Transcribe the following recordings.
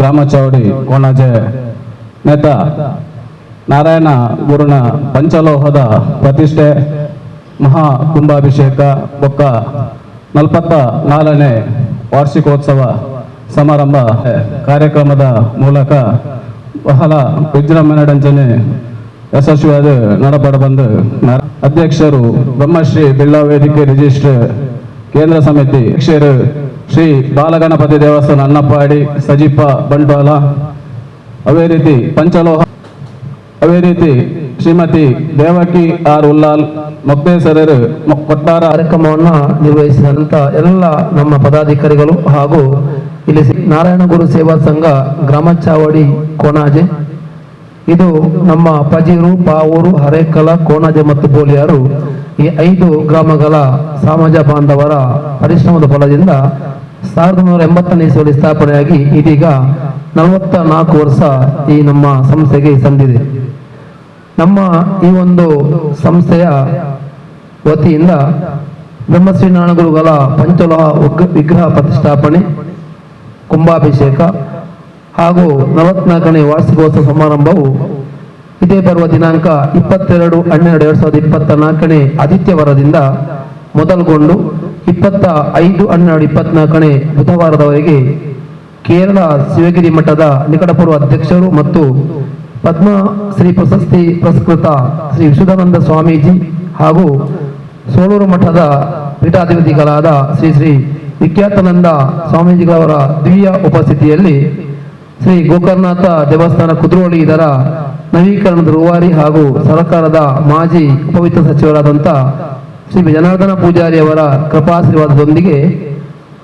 ಗ್ರಾಮ ಚೌಡಿ ಕೋಣಾಜೆ ನೇತ ನಾರಾಯಣ ಗುರುನ ಪಂಚಲೋಹದ ಪ್ರತಿಷ್ಠೆ, ಮಹಾ ಕುಂಭಾಭಿಷೇಕ, ಬೊಕ್ಕ ನಲ್ಪತ್ತ ನಾಲ್ಕನೇ ವಾರ್ಷಿಕೋತ್ಸವ ಸಮಾರಂಭ ಕಾರ್ಯಕ್ರಮದ ಮೂಲಕ ಬಹಳ ವಿಜೃಂಭಣೆ ಯಶಸ್ವಿಯಾದ ನಡಪಡ ಬಂದು ಅಧ್ಯಕ್ಷರು ಬ್ರಹ್ಮಶ್ರೀ ಬಿಳ್ಳ ವೇದಿಕೆ ರಿಜಿಸ್ಟರ್ ಕೇಂದ್ರ ಸಮಿತಿ ಅಧ್ಯಕ್ಷರು ಶ್ರೀ ಬಾಲಗಣಪತಿ ದೇವಸ್ಥಾನ ಅನ್ನಪ್ಪಾಡಿ ಸಜಿಪ ಬಂಟ್ವಾಲ ಅವೇ ರೀತಿ ಪಂಚಲೋಹ, ಅವೇ ರೀತಿ ಶ್ರೀಮತಿ ದೇವಕಿ ಆರ್ ಉಲ್ಲಾಲ್ ಮೊಕ್ತೇಸರರು ಮೊಕ್- ಕೊಟ್ಟಾರ ಕಾರ್ಯಕ್ರಮವನ್ನು ನಿರ್ವಹಿಸಿದಂಥ ಎಲ್ಲ ನಮ್ಮ ಪದಾಧಿಕಾರಿಗಳು ಹಾಗೂ ಇಲ್ಲಿ ನಾರಾಯಣ ಗುರು ಸೇವಾ ಸಂಘ ಗ್ರಾಮ ಚಾವಡಿ ಕೋಣಾಜೆ. ಇದು ನಮ್ಮ ಪಜೀರು, ಪಾವೂರು, ಹರೇಕಲ, ಕೋಣಾಜೆ ಮತ್ತು ಬೋಲಿಯಾರು ಈ ಐದು ಗ್ರಾಮಗಳ ಸಮಾಜ ಬಾಂಧವರ ಪರಿಶ್ರಮದ ಫಲದಿಂದ ಸಾವಿರದ ಒಂಬೈನೂರ ಎಂಬತ್ತನೇ ಇಸವಿಯಲ್ಲಿ ಸ್ಥಾಪನೆಯಾಗಿ ಇದೀಗ ನಲವತ್ತ ನಾಲ್ಕು ವರ್ಷ ಈ ನಮ್ಮ ಸಂಸ್ಥೆಗೆ ಸಂದಿದೆ. ನಮ್ಮ ಈ ಒಂದು ಸಂಸ್ಥೆಯ ವತಿಯಿಂದ ಬ್ರಹ್ಮಶ್ರೀ ನಾರಾಯಣಗುರುಗಳ ಪಂಚಲೋಹ ವಿಗ್ರಹ ಪ್ರತಿಷ್ಠಾಪನೆ, ಕುಂಭಾಭಿಷೇಕ ಹಾಗೂ ನಲವತ್ನಾಲ್ಕನೇ ವಾರ್ಷಿಕೋತ್ಸವ ಸಮಾರಂಭವು ಇದೇ ಬರುವ ದಿನಾಂಕ ಇಪ್ಪತ್ತೆರಡು ಹನ್ನೆರಡು ಎರಡ್ ಸಾವಿರದ ಇಪ್ಪತ್ತ ನಾಲ್ಕನೇ ಆದಿತ್ಯವಾರದಿಂದ ಮೊದಲುಗೊಂಡು ಇಪ್ಪತ್ತ ಐದು ಹನ್ನೆರಡು ಇಪ್ಪತ್ನಾಲ್ಕನೇ ಬುಧವಾರದವರೆಗೆ ಕೇರಳ ಶಿವಗಿರಿ ಮಠದ ನಿಕಟಪೂರ್ವ ಅಧ್ಯಕ್ಷರು ಮತ್ತು ಪದ್ಮ ಶ್ರೀ ಪ್ರಶಸ್ತಿ ಪುರಸ್ಕೃತ ಶ್ರೀ ವಿಶುದಾನಂದ ಸ್ವಾಮೀಜಿ ಹಾಗೂ ಸೋಲೂರು ಮಠದ ಪೀಠಾಧಿಪತಿಗಳಾದ ಶ್ರೀ ಶ್ರೀ ವಿಖ್ಯಾತಾನಂದ ಸ್ವಾಮೀಜಿಗಳವರ ದಿವ್ಯ ಉಪಸ್ಥಿತಿಯಲ್ಲಿ ಶ್ರೀ ಗೋಕರ್ಣನಾಥ ದೇವಸ್ಥಾನ ಕುದ್ರೋಳಿ ಇದರ ನವೀಕರಣದ ರೂವಾರಿ ಹಾಗೂ ಸರ್ಕಾರದ ಮಾಜಿ ಉಪವಿತ್ತ ಸಚಿವರಾದಂಥ ಶ್ರೀ ಜನಾರ್ದನ ಪೂಜಾರಿ ಅವರ ಕೃಪಾಶೀರ್ವಾದದೊಂದಿಗೆ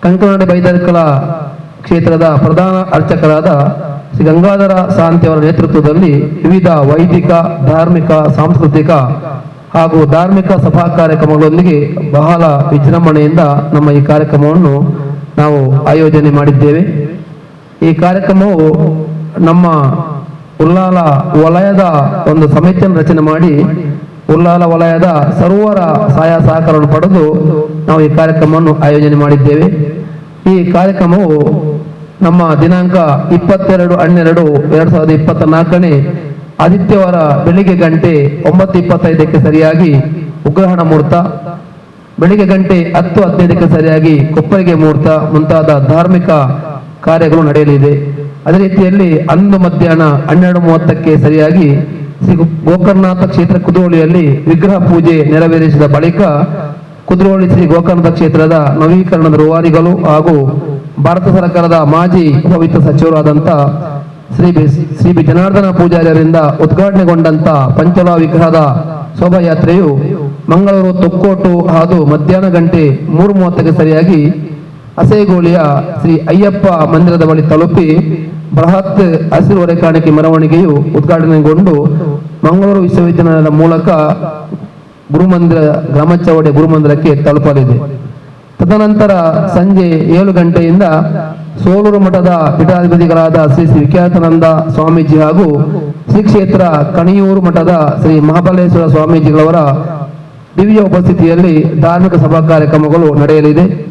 ಕಂಕನಾಡಿ ಬೈದರ್ಕಲ ಕ್ಷೇತ್ರದ ಪ್ರಧಾನ ಅರ್ಚಕರಾದ ಶ್ರೀ ಗಂಗಾಧರ ಸಾಂತಿಯವರ ಅವರ ನೇತೃತ್ವದಲ್ಲಿ ವಿವಿಧ ವೈದಿಕ, ಧಾರ್ಮಿಕ, ಸಾಂಸ್ಕೃತಿಕ ಹಾಗೂ ಧಾರ್ಮಿಕ ಸಭಾ ಕಾರ್ಯಕ್ರಮಗಳೊಂದಿಗೆ ಬಹಳ ವಿಜೃಂಭಣೆಯಿಂದ ನಮ್ಮ ಈ ಕಾರ್ಯಕ್ರಮವನ್ನು ನಾವು ಆಯೋಜನೆ ಮಾಡಿದ್ದೇವೆ. ಈ ಕಾರ್ಯಕ್ರಮವು ನಮ್ಮ ಉಲ್ಲಾಲ ವಲಯದ ಒಂದು ಸಮಿತಿಯನ್ನು ರಚನೆ ಮಾಡಿ ಉಲ್ಲಾಲ ವಲಯದ ಸರ್ವರ ಸಹಾಯ ಸಹಕಾರವನ್ನು ಪಡೆದು ನಾವು ಈ ಕಾರ್ಯಕ್ರಮವನ್ನು ಆಯೋಜನೆ ಮಾಡಿದ್ದೇವೆ. ಈ ಕಾರ್ಯಕ್ರಮವು ನಮ್ಮ ದಿನಾಂಕ ಇಪ್ಪತ್ತೆರಡು, ಹನ್ನೆರಡು, ಎರಡ್ ಸಾವಿರದ ಇಪ್ಪತ್ತ ನಾಲ್ಕನೇ ಆದಿತ್ಯವಾರ ಬೆಳಿಗ್ಗೆ ಗಂಟೆ ಒಂಬತ್ತು ಇಪ್ಪತ್ತೈದಕ್ಕೆ ಸರಿಯಾಗಿ ಉಗ್ರಹಣ ಮುಹೂರ್ತ, ಬೆಳಿಗ್ಗೆ ಗಂಟೆ ಹತ್ತು ಹದಿನೈದಕ್ಕೆ ಸರಿಯಾಗಿ ಕೊಪ್ಪರಿಗೆ ಮುಹೂರ್ತ ಮುಂತಾದ ಧಾರ್ಮಿಕ ಕಾರ್ಯಗಳು ನಡೆಯಲಿದೆ. ಅದೇ ರೀತಿಯಲ್ಲಿ ಅಂದು ಮಧ್ಯಾಹ್ನ ಹನ್ನೆರಡು ಮೂವತ್ತಕ್ಕೆ ಸರಿಯಾಗಿ ಶ್ರೀ ಗೋಕರ್ಣನಾಥ ಕ್ಷೇತ್ರ ಕುದ್ರೋಳಿಯಲ್ಲಿ ವಿಗ್ರಹ ಪೂಜೆ ನೆರವೇರಿಸಿದ ಬಳಿಕ ಕುದ್ರೋಳಿ ಶ್ರೀ ಗೋಕರ್ಣದ ಕ್ಷೇತ್ರದ ನವೀಕರಣದ ರೂವಾರಿಗಳು ಹಾಗೂ ಭಾರತ ಸರ್ಕಾರದ ಮಾಜಿ ಉಪವಿತ್ತ ಸಚಿವರಾದಂಥ ಶ್ರೀ ಶ್ರೀ ಬಿ ಜನಾರ್ದನ ಪೂಜಾರಿಯರಿಂದ ಉದ್ಘಾಟನೆಗೊಂಡಂತ ಪಂಚಲ ವಿಗ್ರಹದ ಶೋಭಾಯಾತ್ರೆಯು ಮಂಗಳೂರು ತೊಕ್ಕೋಟು ಹಾದು ಮಧ್ಯಾಹ್ನ ಗಂಟೆ ಮೂರು ಮೂವತ್ತಕ್ಕೆ ಸರಿಯಾಗಿ ಅಸೇಗೋಳಿಯ ಶ್ರೀ ಅಯ್ಯಪ್ಪ ಮಂದಿರದ ಬಳಿ ತಲುಪಿ ಬೃಹತ್ ಹಸಿರು ಕಾಣಿಕೆ ಮೆರವಣಿಗೆಯು ಉದ್ಘಾಟನೆಗೊಂಡು ಮಂಗಳೂರು ವಿಶ್ವವಿದ್ಯಾಲಯದ ಮೂಲಕ ಗುರುಮಂದಿರ ಗ್ರಾಮಚವಡೆ ಗುರುಮಂದಿರಕ್ಕೆ ತಲುಪಲಿದೆ. ತದನಂತರ ಸಂಜೆ ಏಳು ಗಂಟೆಯಿಂದ ಸೋಲೂರು ಮಠದ ಪೀಠಾಧಿಪತಿಗಳಾದ ಶ್ರೀ ಶ್ರೀ ವಿಖ್ಯಾತಾನಂದ ಸ್ವಾಮೀಜಿ ಹಾಗೂ ಶ್ರೀ ಕ್ಷೇತ್ರ ಕಣಿಯೂರು ಮಠದ ಶ್ರೀ ಮಹಾಬಲೇಶ್ವರ ಸ್ವಾಮೀಜಿಗಳವರ ದಿವ್ಯ ಉಪಸ್ಥಿತಿಯಲ್ಲಿ ಧಾರ್ಮಿಕ ಸಭಾ ಕಾರ್ಯಕ್ರಮಗಳು ನಡೆಯಲಿದೆ.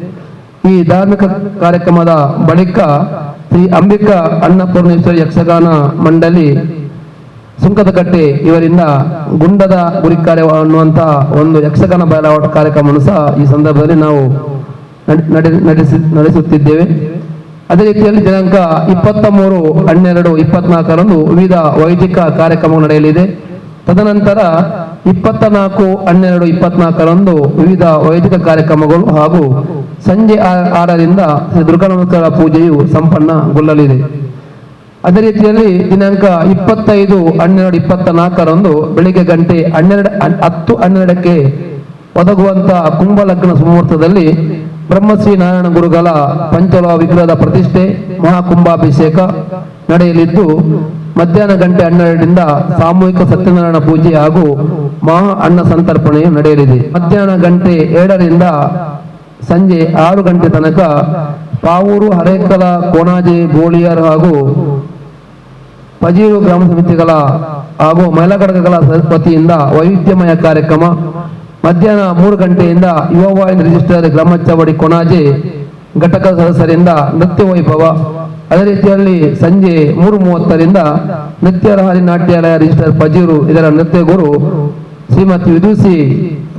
ಈ ಧಾರ್ಮಿಕ ಕಾರ್ಯಕ್ರಮದ ಬಳಿಕ ಶ್ರೀ ಅಂಬಿಕಾ ಅನ್ನಪೂರ್ಣೇಶ್ವರಿ ಯಕ್ಷಗಾನ ಮಂಡಳಿ ಸುಂಕದಕಟ್ಟೆ ಇವರಿಂದ ಗುಂಡದ ಗುರಿ ಕಾರ್ಯ ಅನ್ನುವಂತಹ ಒಂದು ಯಕ್ಷಗಾನ ಬಯಲಾಟ ಕಾರ್ಯಕ್ರಮವನ್ನು ಸಹ ಈ ಸಂದರ್ಭದಲ್ಲಿ ನಾವು ನಡೆ- ನಡೆ- ನಡೆಸಿ, ನಡೆಸುತ್ತಿದ್ದೇವೆ. ಅದೇ ರೀತಿಯಲ್ಲಿ ದಿನಾಂಕ ಇಪ್ಪತ್ತ ಮೂರು ಹನ್ನೆರಡು ಇಪ್ಪತ್ನಾಲ್ಕರಂದು ವಿವಿಧ ವೈದಿಕ ಕಾರ್ಯಕ್ರಮ ನಡೆಯಲಿದೆ. ತದನಂತರ ಇಪ್ಪತ್ತ ನಾಲ್ಕು ಹನ್ನೆರಡು, ಇಪ್ಪತ್ನಾಲ್ಕರಂದು ವಿವಿಧ ವೈದಿಕ ಕಾರ್ಯಕ್ರಮಗಳು ಹಾಗೂ ಸಂಜೆ ಆರರಿಂದ ದುರ್ಗಾ ನಮಸ್ಕಾರ ಪೂಜೆಯು ಸಂಪನ್ನಗೊಳ್ಳಲಿದೆ. ಅದೇ ರೀತಿಯಲ್ಲಿ ದಿನಾಂಕ ಇಪ್ಪತ್ತೈದು, ಹನ್ನೆರಡು ಇಪ್ಪತ್ತ ನಾಲ್ಕರಂದು ಬೆಳಿಗ್ಗೆ ಗಂಟೆ ಹನ್ನೆರಡು ಹನ್- ಹತ್ತು, ಹನ್ನೆರಡಕ್ಕೆ ಒದಗುವಂತ ಕುಂಭಲಗ್ನ ಸುಮುಹೂರ್ತದಲ್ಲಿ ಬ್ರಹ್ಮಶ್ರೀ ನಾರಾಯಣ ಗುರುಗಳ ಪಂಚಲೋ ವಿಗ್ರಹದ ಪ್ರತಿಷ್ಠೆ, ಮಹಾಕುಂಭಾಭಿಷೇಕ ನಡೆಯಲಿದ್ದು ಮಧ್ಯಾಹ್ನ ಗಂಟೆ ಹನ್ನೆರಡರಿಂದ ಸಾಮೂಹಿಕ ಸತ್ಯನಾರಾಯಣ ಪೂಜೆ ಹಾಗೂ ಮಹಾ ಅನ್ನ ಸಂತರ್ಪಣೆಯು ನಡೆಯಲಿದೆ. ಮಧ್ಯಾಹ್ನ ಗಂಟೆ ಏಳರಿಂದ ಸಂಜೆ ಆರು ಗಂಟೆ ತನಕ ಪಾವೂರು, ಹರೇಕಲ, ಕೋಣಾಜೆ, ಗೋಳಿಯರ್ ಹಾಗೂ ಪಜೀರು ಗ್ರಾಮ ಸಮಿತಿಗಳ ಹಾಗೂ ಮಹಿಳಾ ಘಟಕಗಳ ವತಿಯಿಂದ ವೈವಿಧ್ಯಮಯ ಕಾರ್ಯಕ್ರಮ. ಮಧ್ಯಾಹ್ನ ಮೂರು ಗಂಟೆಯಿಂದ ಯುವ ವಾಹಿನಿ ರಿಜಿಸ್ಟರ್ ಗ್ರಾಮ ಚವಡಿ ಕೊಣಾಜೆ ಘಟಕ ಸದಸ್ಯರಿಂದ ನೃತ್ಯ ವೈಭವ ಅದೇ ರೀತಿಯಲ್ಲಿ ಸಂಜೆ ಮೂರು ಮೂವತ್ತರಿಂದ ನೃತ್ಯ ಲಹರಿ ನಾಟ್ಯಾಲಯ ರಿಜಿಸ್ಟರ್ ಪಜೀರು ಇದರ ನೃತ್ಯ ಗುರು ಶ್ರೀಮತಿ ವಿದುಸಿ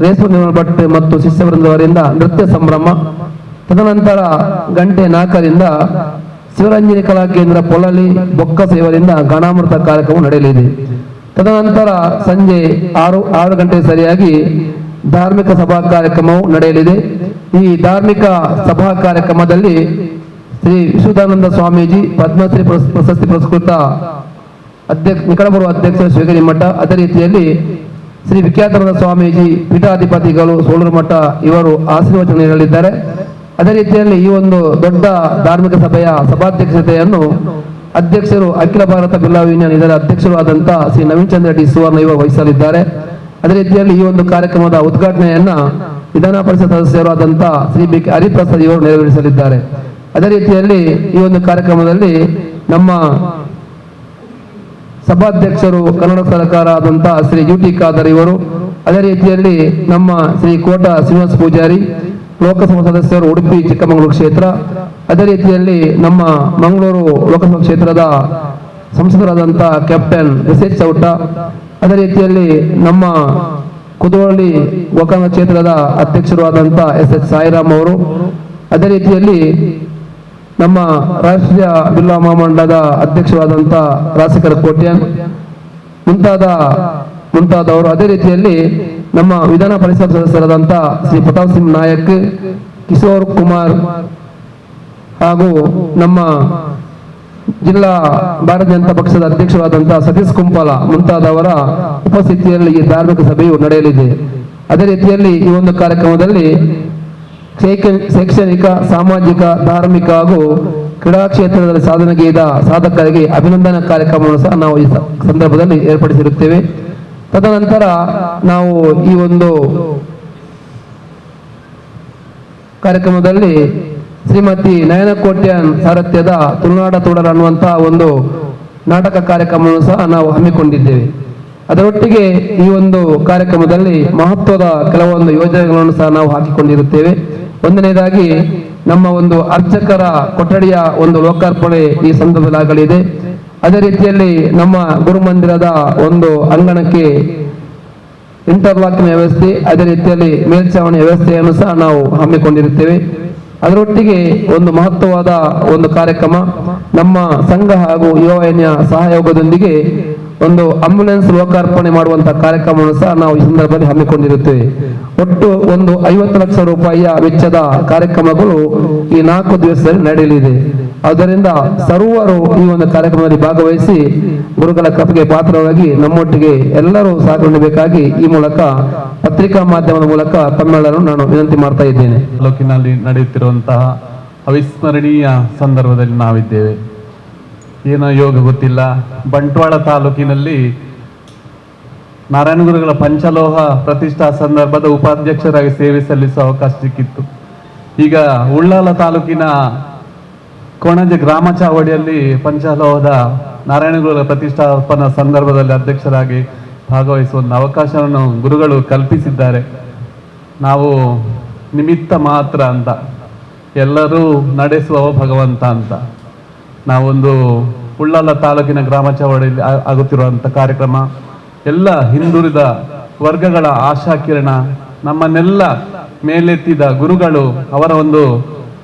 ರೇಸು ಭಟ್ ಮತ್ತು ಶಿಷ್ಯವೃಂದವರಿಂದ ನೃತ್ಯ ಸಂಭ್ರಮ. ತದನಂತರ ಗಂಟೆ ನಾಲ್ಕರಿಂದ ಶಿವರಂಜನಿ ಕಲಾ ಕೇಂದ್ರ ಪೊಳಲಿ ಬೊಕ್ಕ ಸೇವರಿಂದ ಗಣಾಮೃತ ಕಾರ್ಯಕ್ರಮ ನಡೆಯಲಿದೆ. ತದನಂತರ ಸಂಜೆ ಆರು ಆರು ಗಂಟೆ ಸರಿಯಾಗಿ ಧಾರ್ಮಿಕ ಸಭಾ ಕಾರ್ಯಕ್ರಮವು ನಡೆಯಲಿದೆ. ಈ ಧಾರ್ಮಿಕ ಸಭಾ ಕಾರ್ಯಕ್ರಮದಲ್ಲಿ ಶ್ರೀ ವಿಶ್ವದಾನಂದ ಸ್ವಾಮೀಜಿ ಪದ್ಮಶ್ರೀ ಪ್ರಶಸ್ತಿ ಪುರಸ್ಕೃತ ಅಧ್ಯಕ್ಷ ನಿಕಟಪುರ ಅಧ್ಯಕ್ಷ ಶಿವಗಿರಿ ಮಠ. ಅದೇ ರೀತಿಯಲ್ಲಿ ಶ್ರೀ ವಿಖ್ಯಾತನಂದ ಸ್ವಾಮೀಜಿ ಪೀಠಾಧಿಪತಿಗಳು ಸೋಳೂರು ಮಠ ಇವರು ಆಶೀರ್ವಚನ ನೀಡಲಿದ್ದಾರೆ. ಅದೇ ರೀತಿಯಲ್ಲಿ ಈ ಒಂದು ದೊಡ್ಡ ಧಾರ್ಮಿಕ ಸಭೆಯ ಸಭಾಧ್ಯಕ್ಷತೆಯನ್ನು ಅಧ್ಯಕ್ಷರು ಅಖಿಲ ಭಾರತ ಬಿಲ್ಲಾ ಯೂನಿಯನ್ ಇದರ ಅಧ್ಯಕ್ಷರು ಆದಂತಹ ಶ್ರೀ ನವೀನ್ ಚಂದ್ರ ರೆಡ್ಡಿ ಸುವರ್ಣ ಇವರು ವಹಿಸಲಿದ್ದಾರೆ. ಅದೇ ರೀತಿಯಲ್ಲಿ ಈ ಒಂದು ಕಾರ್ಯಕ್ರಮದ ಉದ್ಘಾಟನೆಯನ್ನ ವಿಧಾನ ಪರಿಷತ್ ಸದಸ್ಯರು ಆದಂತಹ ಶ್ರೀ ಬಿ ಕೆ ಹರಿಪ್ರಸಾದ್ ಇವರು ನೆರವೇರಿಸಲಿದ್ದಾರೆ. ಅದೇ ರೀತಿಯಲ್ಲಿ ಈ ಒಂದು ಕಾರ್ಯಕ್ರಮದಲ್ಲಿ ನಮ್ಮ ಸಭಾಧ್ಯಕ್ಷರು ಕನ್ನಡ ಸರ್ಕಾರ ಆದಂತಹ ಶ್ರೀ ಯು ಟಿ ಖಾದರ್ ಇವರು, ಅದೇ ರೀತಿಯಲ್ಲಿ ನಮ್ಮ ಶ್ರೀ ಕೋಟ ಶ್ರೀನಿವಾಸ ಪೂಜಾರಿ, ಲೋಕಸಭಾ ಸದಸ್ಯರು ಉಡುಪಿ ಚಿಕ್ಕಮಗಳೂರು ಕ್ಷೇತ್ರ, ಅದೇ ರೀತಿಯಲ್ಲಿ ನಮ್ಮ ಮಂಗಳೂರು ಲೋಕಸಭಾ ಕ್ಷೇತ್ರದ ಸಂಸದರಾದಂತಹ ಕ್ಯಾಪ್ಟನ್ ಎಸ್ ಎಚ್ ಚೌಟ, ಅದೇ ರೀತಿಯಲ್ಲಿ ನಮ್ಮ ಕುದುವಳ್ಳಿ ಗೋಕರ್ಣ ಕ್ಷೇತ್ರದ ಅಧ್ಯಕ್ಷರು ಆದಂತಹ ಎಸ್ ಎಸ್ ಸಾಯಿರಾಮ್ ಅವರು, ಅದೇ ರೀತಿಯಲ್ಲಿ ನಮ್ಮ ರಾಷ್ಟ್ರೀಯ ಬಿಲ್ಲಾ ಮಹಾಮಂಡಲದ ಅಧ್ಯಕ್ಷರಾದಂಥ ರಾಸಿಕರ ಕೋಟ್ಯಾನ್, ಮುಂತಾದ, ಮುಂತಾದವರು ಅದೇ ರೀತಿಯಲ್ಲಿ ನಮ್ಮ ವಿಧಾನ ಪರಿಷತ್ ಸದಸ್ಯರಾದಂಥ ಶ್ರೀ ಪ್ರತಾಪ್ ಸಿಂಗ್ ನಾಯಕ್, ಕಿಶೋರ್ ಕುಮಾರ್ ಹಾಗೂ ನಮ್ಮ ಜಿಲ್ಲಾ ಭಾರತೀಯ ಜನತಾ ಪಕ್ಷದ ಅಧ್ಯಕ್ಷರಾದಂತಹ ಸತೀಶ್ ಕುಂಪಾಲ ಮುಂತಾದವರ ಉಪಸ್ಥಿತಿಯಲ್ಲಿ ಈ ಧಾರ್ಮಿಕ ಸಭೆಯು ನಡೆಯಲಿದೆ. ಅದೇ ರೀತಿಯಲ್ಲಿ ಈ ಒಂದು ಕಾರ್ಯಕ್ರಮದಲ್ಲಿ ಶೈಕ್ಷಣಿಕ, ಸಾಮಾಜಿಕ, ಧಾರ್ಮಿಕ ಹಾಗೂ ಕ್ರೀಡಾ ಕ್ಷೇತ್ರದಲ್ಲಿ ಸಾಧನೆಗೈದ ಸಾಧಕರಿಗೆ ಅಭಿನಂದನಾ ಕಾರ್ಯಕ್ರಮವನ್ನು ಸಹ ನಾವು ಈ ಸಂದರ್ಭದಲ್ಲಿ ಏರ್ಪಡಿಸಿರುತ್ತೇವೆ. ತದನಂತರ ನಾವು ಈ ಒಂದು ಕಾರ್ಯಕ್ರಮದಲ್ಲಿ ಶ್ರೀಮತಿ ನಯನ ಕೋಟ್ಯನ್ ಸಾರಥ್ಯದ ತುಳುನಾಡ ತೋಡರ್ ಅನ್ನುವಂತಹ ಒಂದು ನಾಟಕ ಕಾರ್ಯಕ್ರಮವನ್ನು ಸಹ ನಾವು ಹಮ್ಮಿಕೊಂಡಿದ್ದೇವೆ. ಅದರೊಟ್ಟಿಗೆ ಈ ಒಂದು ಕಾರ್ಯಕ್ರಮದಲ್ಲಿ ಮಹತ್ವದ ಕೆಲವೊಂದು ಯೋಜನೆಗಳನ್ನು ಸಹ ನಾವು ಹಾಕಿಕೊಂಡಿರುತ್ತೇವೆ. ಒಂದನೇದಾಗಿ ನಮ್ಮ ಒಂದು ಅರ್ಚಕರ ಕೊಠಡಿಯ ಒಂದು ಲೋಕಾರ್ಪಣೆ ಈ ಸಂದರ್ಭದಲ್ಲಿ ಆಗಲಿದೆ ಅದೇ ರೀತಿಯಲ್ಲಿ ನಮ್ಮ ಗುರುಮಂದಿರದ ಒಂದು ಅಂಗಣಕ್ಕೆ ಇಂಟರ್ಲಾಕಿನ ವ್ಯವಸ್ಥೆ, ಅದೇ ರೀತಿಯಲ್ಲಿ ಮೇಲ್ಛಾವಣಿ ವ್ಯವಸ್ಥೆಯನ್ನು ಸಹ ನಾವು ಹಮ್ಮಿಕೊಂಡಿರುತ್ತೇವೆ. ಅದರೊಟ್ಟಿಗೆ ಒಂದು ಮಹತ್ವವಾದ ಒಂದು ಕಾರ್ಯಕ್ರಮ, ನಮ್ಮ ಸಂಘ ಹಾಗೂ ಯುವವಾಹಿನಿಯ ಸಹಯೋಗದೊಂದಿಗೆ ಒಂದು ಆಂಬ್ಯುಲೆನ್ಸ್ ಲೋಕಾರ್ಪಣೆ ಮಾಡುವಂತಹ ಕಾರ್ಯಕ್ರಮವನ್ನು ಸಹ ನಾವು ಈ ಸಂದರ್ಭದಲ್ಲಿ ಹಮ್ಮಿಕೊಂಡಿರುತ್ತೇವೆ. ಒಟ್ಟು ಒಂದು ಐವತ್ತು ಲಕ್ಷ ರೂಪಾಯಿಯ ವೆಚ್ಚದ ಕಾರ್ಯಕ್ರಮಗಳು ಈ ನಾಲ್ಕು ದಿವಸದಲ್ಲಿ ನಡೆಯಲಿದೆ. ಆದ್ದರಿಂದ ಸರ್ವರು ಈ ಒಂದು ಕಾರ್ಯಕ್ರಮದಲ್ಲಿ ಭಾಗವಹಿಸಿ ಗುರುಗಳ ಕೃಪೆಗೆ ಪಾತ್ರವಾಗಿ ನಮ್ಮೊಟ್ಟಿಗೆ ಎಲ್ಲರೂ ಸಹಕರಿಸಬೇಕಾಗಿ ಈ ಮೂಲಕ ಪತ್ರಿಕಾ ಮಾಧ್ಯಮದ ಮೂಲಕ ತಮ್ಮೆಲ್ಲರೂ ನಾನು ವಿನಂತಿ ಮಾಡ್ತಾ ಇದ್ದೇನೆ. ತಾಲೂಕಿನಲ್ಲಿ ನಡೆಯುತ್ತಿರುವಂತಹ ಅವಿಸ್ಮರಣೀಯ ಸಂದರ್ಭದಲ್ಲಿ ನಾವಿದ್ದೇವೆ. ಏನೋ ಯೋಗ ಗೊತ್ತಿಲ್ಲ. ಬಂಟ್ವಾಳ ತಾಲೂಕಿನಲ್ಲಿ ನಾರಾಯಣಗುರುಗಳ ಪಂಚಲೋಹ ಪ್ರತಿಷ್ಠಾ ಸಂದರ್ಭದ ಉಪಾಧ್ಯಕ್ಷರಾಗಿ ಸೇವೆ ಸಲ್ಲಿಸುವ ಅವಕಾಶ ಸಿಕ್ಕಿತ್ತು. ಈಗ ಉಳ್ಳಾಲ ತಾಲೂಕಿನ ಕೊಣಜ ಗ್ರಾಮ ಚಾವಡಿಯಲ್ಲಿ ಪಂಚಲೋಹದ ನಾರಾಯಣಗುರುಗಳ ಪ್ರತಿಷ್ಠಾಪನ ಸಂದರ್ಭದಲ್ಲಿ ಅಧ್ಯಕ್ಷರಾಗಿ ಭಾಗವಹಿಸುವ ಒಂದು ಅವಕಾಶವನ್ನು ಗುರುಗಳು ಕಲ್ಪಿಸಿದ್ದಾರೆ. ನಾವು ನಿಮಿತ್ತ ಮಾತ್ರ ಅಂತ, ಎಲ್ಲರೂ ನಡೆಸುವ ಭಗವಂತ ಅಂತ. ನಾವೊಂದು ಉಳ್ಳಾಲ ತಾಲೂಕಿನ ಗ್ರಾಮ ಚಾವಡಿಯಲ್ಲಿ ಆಗುತ್ತಿರುವಂಥ ಕಾರ್ಯಕ್ರಮ ಎಲ್ಲ ಹಿಂದುಳಿದ ವರ್ಗಗಳ ಆಶಾಕಿರಣ ನಮ್ಮನ್ನೆಲ್ಲ ಮೇಲೆತ್ತಿದ ಗುರುಗಳು ಅವರ ಒಂದು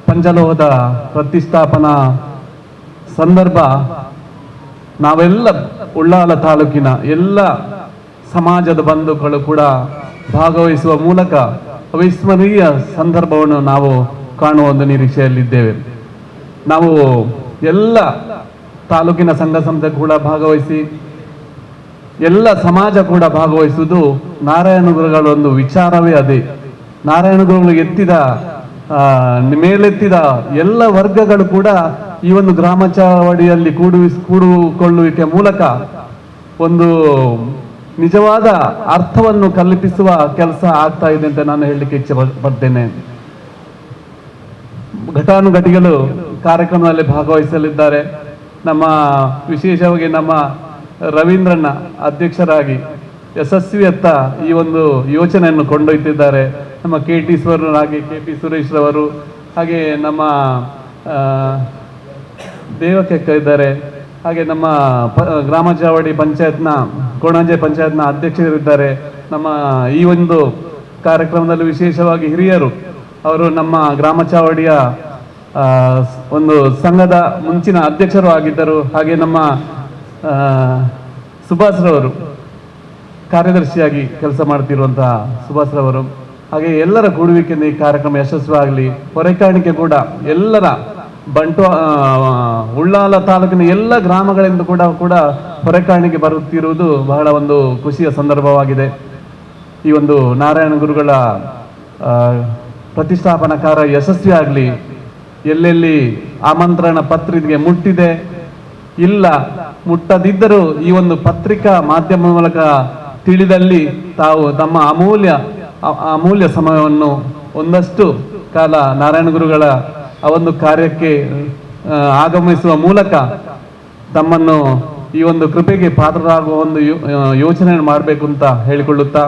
ಪಂಚಲೋಹದ ಪ್ರತಿಷ್ಠಾಪನಾ ಸಂದರ್ಭ, ನಾವೆಲ್ಲ ಉಳ್ಳಾಲ ತಾಲೂಕಿನ ಎಲ್ಲ ಸಮಾಜದ ಬಂಧುಗಳು ಕೂಡ ಭಾಗವಹಿಸುವ ಮೂಲಕ ಅವಿಸ್ಮರಣೀಯ ಸಂದರ್ಭವನ್ನು ನಾವು ಕಾಣುವ ಒಂದು ನಿರೀಕ್ಷೆಯಲ್ಲಿದ್ದೇವೆ. ನಾವು ಎಲ್ಲ ತಾಲೂಕಿನ ಸಂಘ ಸಂಸ್ಥೆ ಕೂಡ ಭಾಗವಹಿಸಿ ಎಲ್ಲ ಸಮಾಜ ಕೂಡ ಭಾಗವಹಿಸುವುದು ನಾರಾಯಣ ಗುರುಗಳ ಒಂದು ವಿಚಾರವೇ ಅದೇ. ನಾರಾಯಣ ಗುರುಗಳು ಎತ್ತಿದ ಮೇಲೆತ್ತಿದ ಎಲ್ಲ ವರ್ಗಗಳು ಕೂಡ ಈ ಒಂದು ಗ್ರಾಮ ಚಾವಡಿಯಲ್ಲಿ ಕೂಡುವಿಸ್ ಕೂಡಿಕೊಳ್ಳುವಿಕೆ ಮೂಲಕ ಒಂದು ನಿಜವಾದ ಅರ್ಥವನ್ನು ಕಲ್ಪಿಸುವ ಕೆಲಸ ಆಗ್ತಾ ಇದೆ ಅಂತ ನಾನು ಹೇಳಲಿಕ್ಕೆ ಇಚ್ಛೆ ಪಡ್- ಪಡ್ತೇನೆ. ಘಟಾನುಘಟಿಗಳು ಕಾರ್ಯಕ್ರಮದಲ್ಲಿ ಭಾಗವಹಿಸಲಿದ್ದಾರೆ. ನಮ್ಮ ವಿಶೇಷವಾಗಿ ನಮ್ಮ ರವೀಂದ್ರಣ್ಣ ಅಧ್ಯಕ್ಷರಾಗಿ ಯಶಸ್ವಿಯತ್ತ ಈ ಒಂದು ಯೋಚನೆಯನ್ನು ಕೊಂಡೊಯ್ತಿದ್ದಾರೆ. ನಮ್ಮ ಕೆ ಟಿ ಹಾಗೆ ಕೆ ಪಿ ಸುರೇಶ್ ರವರು ಹಾಗೆ ನಮ್ಮ ಆ, ದೇವಕೆಕ್ಕ ಇದ್ದಾರೆ. ಹಾಗೆ ನಮ್ಮ ಪ ಗ್ರಾಮ ಚಾವಡಿ ಪಂಚಾಯತ್ನ ಕೋಣಾಂಜೆ ಪಂಚಾಯತ್ನ ಅಧ್ಯಕ್ಷರಿದ್ದಾರೆ. ನಮ್ಮ ಈ ಒಂದು ಕಾರ್ಯಕ್ರಮದಲ್ಲಿ ವಿಶೇಷವಾಗಿ ಹಿರಿಯರು ಅವರು ನಮ್ಮ ಗ್ರಾಮ ಚಾವಡಿಯ ಒಂದು ಸಂಘದ ಮುಂಚಿನ ಅಧ್ಯಕ್ಷರು ಆಗಿದ್ದರು. ಹಾಗೆ ನಮ್ಮ ಆ, ಸುಭಾಷ್ರವರು ಕಾರ್ಯದರ್ಶಿಯಾಗಿ ಕೆಲಸ ಮಾಡ್ತಿರುವಂತಹ ಸುಭಾಷ್ರವರು ಹಾಗೆ ಎಲ್ಲರ ಕೂಡುವಿಕೆಯಿಂದ ಈ ಕಾರ್ಯಕ್ರಮ ಯಶಸ್ವಿಯಾಗಲಿ ಹೊರೆಕಾಣಿಕೆ ಕೂಡ ಎಲ್ಲರ ಬಂಟ್ವಾ ಆ, ಉಳ್ಳಾಲ ತಾಲೂಕಿನ ಎಲ್ಲ ಗ್ರಾಮಗಳಿಂದ ಕೂಡ ಕೂಡ ಹೊರೆಕಾಣಿಕೆ ಬರುತ್ತಿರುವುದು ಬಹಳ ಒಂದು ಖುಷಿಯ ಸಂದರ್ಭವಾಗಿದೆ. ಈ ಒಂದು ನಾರಾಯಣ ಗುರುಗಳ ಪ್ರತಿಷ್ಠಾಪನಾ ಕಾರ್ಯ ಯಶಸ್ವಿ ಆಗಲಿ ಎಲ್ಲೆಲ್ಲಿ ಆಮಂತ್ರಣ ಪತ್ರಿಕೆ ಮುಟ್ಟಿದೆ ಇಲ್ಲ ಮುಟ್ಟದಿದ್ದರೂ ಈ ಒಂದು ಪತ್ರಿಕಾ ಮಾಧ್ಯಮ ಮೂಲಕ ತಿಳಿದಲ್ಲಿ ತಾವು ತಮ್ಮ ಅಮೂಲ್ಯ ಅಮೂಲ್ಯ ಸಮಯವನ್ನು ಒಂದಷ್ಟು ಕಾಲ ನಾರಾಯಣ ಗುರುಗಳ ಆ ಒಂದು ಕಾರ್ಯಕ್ಕೆ ಆಗಮಿಸುವ ಮೂಲಕ ತಮ್ಮನ್ನು ಈ ಒಂದು ಕೃಪೆಗೆ ಪಾತ್ರರಾಗುವ ಒಂದು ಯೋಚನೆಯನ್ನು ಮಾಡಬೇಕು ಅಂತ ಹೇಳಿಕೊಳ್ಳುತ್ತಾ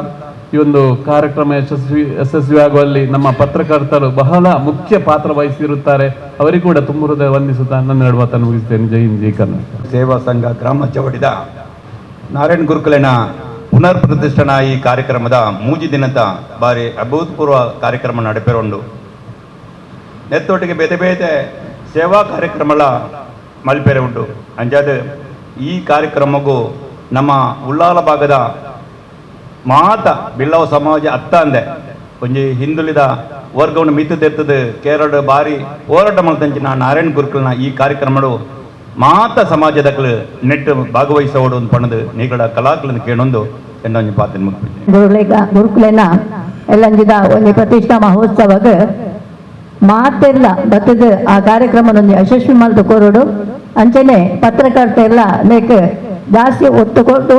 ಈ ಒಂದು ಕಾರ್ಯಕ್ರಮ ಯಶಸ್ವಿ, ಯಶಸ್ವಿಯಾಗುವಲ್ಲಿ ನಮ್ಮ ಪತ್ರಕರ್ತರು ಬಹಳ ಮುಖ್ಯ ಪಾತ್ರ ವಹಿಸಿರುತ್ತಾರೆ. ಅವರಿಗೂ ಕೂಡ ತುಂಬ ಹೃದಯ ವಂದಿಸುತ್ತಾ ನನ್ನ ನಡುವತನ್ನು ಮುಗಿಸ್ತೇನೆ ಜೈ ಹಿಂದ್, ಜೈ ಕರ್ನಾಟಕ. ಸೇವಾ ಸಂಘ ಗ್ರಾಮ ಚವಡಿದ ನಾರಾಯಣ ಗುರುಕುಲಿನ ಪುನರ್ ಪ್ರತಿಷ್ಠಾನ ಈ ಕಾರ್ಯಕ್ರಮದ ಮೂಜಿ ದಿನದ ಬಾರಿ ಅಭೂತಪೂರ್ವ ಕಾರ್ಯಕ್ರಮ ನಡೆಪಿರೊಂಡು ನೆತ್ತೊಟ್ಟಿಗೆ ಬೇತೆ ಬೇತೆ ಸೇವಾ ಕಾರ್ಯಕ್ರಮಗಳ ಮಲ್ಪೆರೆ ಉಂಟು ಅಂಜಾದ ಈ ಕಾರ್ಯಕ್ರಮಗೂ ನಮ್ಮ ಉಳ್ಳಾಲ ಭಾಗದ ಮಾತ ಬಿಲ್ಲವ ಸಮಾಜ ಅತ್ತ ಅಂದೆ. ಒಂಜಿ ಹಿಂದುಳಿದ ವರ್ಗವನ್ನು ಮಿತ್ತು ತೆರ್ತದ. ಕೇರಳ ಬಾರಿ ಹೋರಾಟ ನಾ ನಾರಾಯಣ ಗುರುಕುಲ್ನ ಈ ಕಾರ್ಯಕ್ರಮಗಳು ಮಾತ ಸಮಾಜದಕ್ಲು ನೆಟ್ಟು ಭಾಗವಹಿಸೋಡು ಒಂದು ಪಣದು ನೀಗಳ ಕಲಾಕಲನ್ನು ಕೇಳೊಂದು ಎಂದೊಂದು ಪಾತ್ರ ಗುರುಕುಲೇನ ಎಲ್ಲಂಜಿದ ಒಂದು ಪ್ರತಿಷ್ಠಾ ಮಹೋತ್ಸವಗ್ ಮಾತೆಲ್ಲ ಬತ್ತದ ಆ ಕಾರ್ಯಕ್ರಮವನ್ನು ಯಶಸ್ವಿ ಮಾಡಿದ ಕೋರೋಡು. ಅಂಚನೆ ಪತ್ರಕರ್ತ ಎಲ್ಲ ಜಾಸ್ತಿ ಒತ್ತು ಕೊಟ್ಟು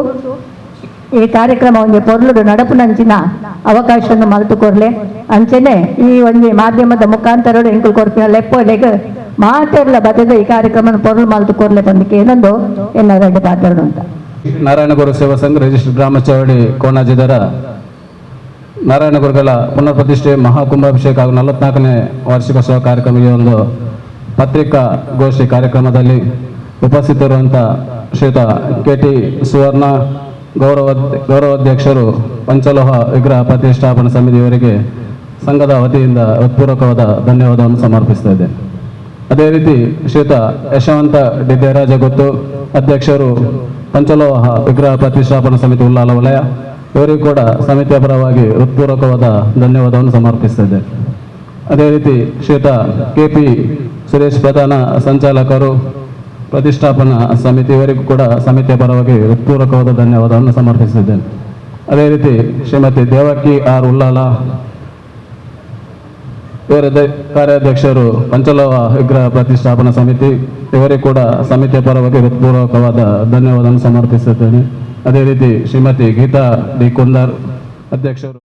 ಈ ಕಾರ್ಯಕ್ರಮ ಒಂದು ಪೊರ್ಲುಡು ನಡಪುನಂಚಿನ ಅವಕಾಶವನ್ನು ಮಲ್ತು ಕೊರ್ಲೆ ಅಂಚನೆ ಈ ಒಂದು ಮಾಧ್ಯಮದ ಮುಖಾಂತರ ಎಂಕಲ್ ಕೊರ್ಪಿನ ಲೆಪ್ಪೋ ಲೆಗ್ ಮಾತೆಲ್ಲ ಬದದ ಈ ಕಾರ್ಯಕ್ರಮ ಪೊರ್ಲು ಮಲ್ತು ಕೊರ್ಲೆ ಬಂದಕ್ಕೆ ಏನೊಂದು ಎಲ್ಲ ರೆಡ್ಡಿ ಪಾತ್ರರು ಅಂತ. ನಾರಾಯಣಗುರು ಸೇವಾ ಸಂಘ ರಿಜಿಸ್ಟರ್ ಚವಡಿ ಕೋಣಾಜಿದರ. ನಾರಾಯಣಗುರುಗಳ ಪುನರ್ ಪ್ರತಿಷ್ಠೆ ಮಹಾಕುಂಭಾಭಿಷೇಕ ಹಾಗೂ ನಲವತ್ನಾಲ್ಕನೇ ವಾರ್ಷಿಕೋತ್ಸವ ಕಾರ್ಯಕ್ರಮ ಈ ಒಂದು ಪತ್ರಿಕಾ ಗೋಷ್ಠಿ ಕಾರ್ಯಕ್ರಮದಲ್ಲಿ ಉಪಸ್ಥಿತರುವಂಥ ಶ್ರೀಯುತ ಕೆ ಟಿ ಸುವರ್ಣ ಗೌರವ ಗೌರವಾಧ್ಯಕ್ಷರು ಪಂಚಲೋಹ ವಿಗ್ರಹ ಪ್ರತಿಷ್ಠಾಪನಾ ಸಮಿತಿಯವರಿಗೆ ಸಂಘದ ವತಿಯಿಂದ ಹೃತ್ಪೂರ್ವಕವಾದ ಧನ್ಯವಾದವನ್ನು ಸಮರ್ಪಿಸ್ತಾ ಇದ್ದೇನೆ. ಅದೇ ರೀತಿ ಶ್ರೀತ ಯಶವಂತ ಡಿ ದೇವರಾಜ ಗೊತ್ತು, ಅಧ್ಯಕ್ಷರು ಪಂಚಲೋಹ ವಿಗ್ರಹ ಪ್ರತಿಷ್ಠಾಪನಾ ಸಮಿತಿ ಉಲ್ಲಾಲ ವಲಯ, ಇವರಿಗೂ ಕೂಡ ಸಮಿತಿಯ ಪರವಾಗಿ ಹೃತ್ಪೂರ್ವಕವಾದ ಧನ್ಯವಾದವನ್ನು ಸಮರ್ಪಿಸ್ತಿದ್ದೆ ಅದೇ ರೀತಿ ಶ್ರೀತ ಕೆ ಪಿ ಸುರೇಶ್ ಪ್ರಧಾನ ಸಂಚಾಲಕರು ಪ್ರತಿಷ್ಠಾಪನಾ ಸಮಿತಿಯವರಿಗೂ ಕೂಡ ಸಮಿತಿಯ ಪರವಾಗಿ ಹೃತ್ಪೂರ್ವಕವಾದ ಧನ್ಯವಾದವನ್ನು ಸಮರ್ಪಿಸಿದ್ದೇನೆ ಅದೇ ರೀತಿ ಶ್ರೀಮತಿ ದೇವಕಿ ಆರ್ ಉಲ್ಲಾಲ ಇವರ ಕಾರ್ಯಾಧ್ಯಕ್ಷರು ಪಂಚಲವ ವಿಗ್ರಹ ಪ್ರತಿಷ್ಠಾಪನಾ ಸಮಿತಿ ಇವರಿಗೆ ಕೂಡ ಸಮಿತಿಯ ಪರವಾಗಿ ಹೃತ್ಪೂರ್ವಕವಾದ ಧನ್ಯವಾದವನ್ನು ಸಮರ್ಪಿಸುತ್ತೇನೆ ಅದೇ ರೀತಿ ಶ್ರೀಮತಿ ಗೀತಾ ಡಿ ಕುಂದಾರ್ ಅಧ್ಯಕ್ಷರು